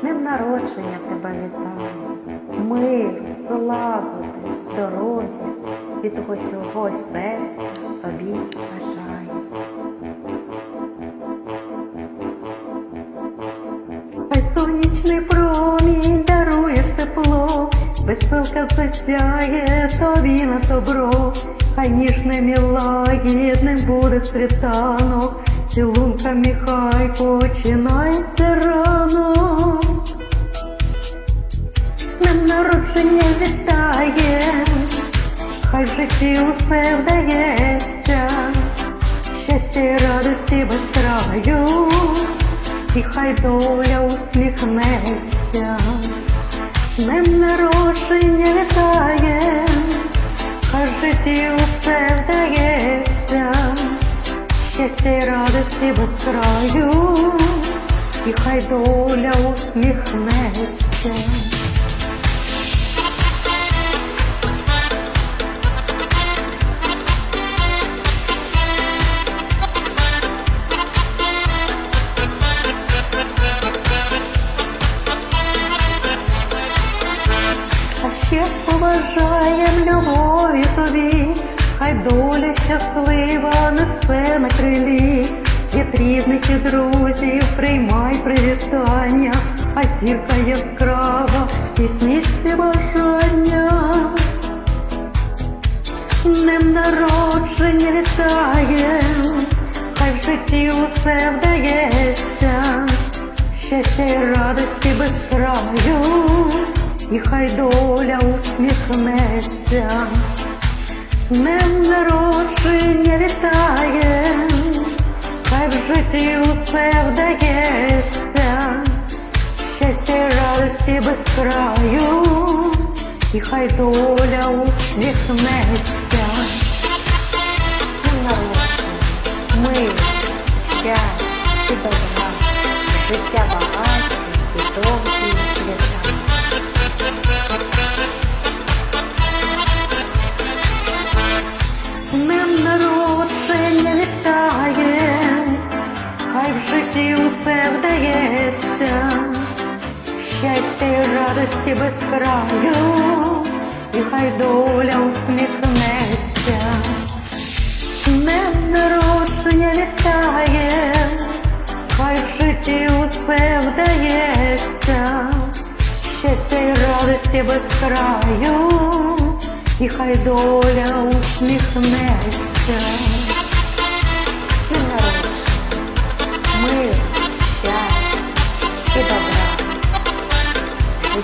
Днем народження тебе вітаю, миру, злагоди, здоров'я. Від усього серця тобі бажаю. Хай сонячний промінь дарує тепло, веселка засяє тобі на добро, хай ніжним і лагідним буде світанок, цілунками нехай починається ранок. Днем народження вітає, хай в житті усе вдається, щастя і радості без краю, і хай доля усміхнеться, без краю, і хай доля усміхнеться. Ще поважаєм любові тобі, хай доля щаслива несе на крилі. Від рідних і друзів. Приймай привітання, а зірка яскрава, тісніться бажання. Днем народження вітає, хай в житті усе вдається, щастя й радості без краю, і хай доля усміхнеться. Днем народження й без краю, і хай доля усміхнеться. З Днем щастя і добра, життя багаті і довгі літа. Днем народження вітає, хай в житті усе вдається, щастя і радості без краю, і хай доля усміхнеться. Днем народження вітає, хай в житті усе вдається, щастя і радості без краю, і хай доля усміхнеться.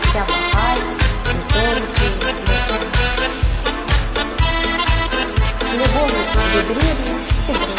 Життя багаті і довгі літа. З любов'ю від рідних і друзів.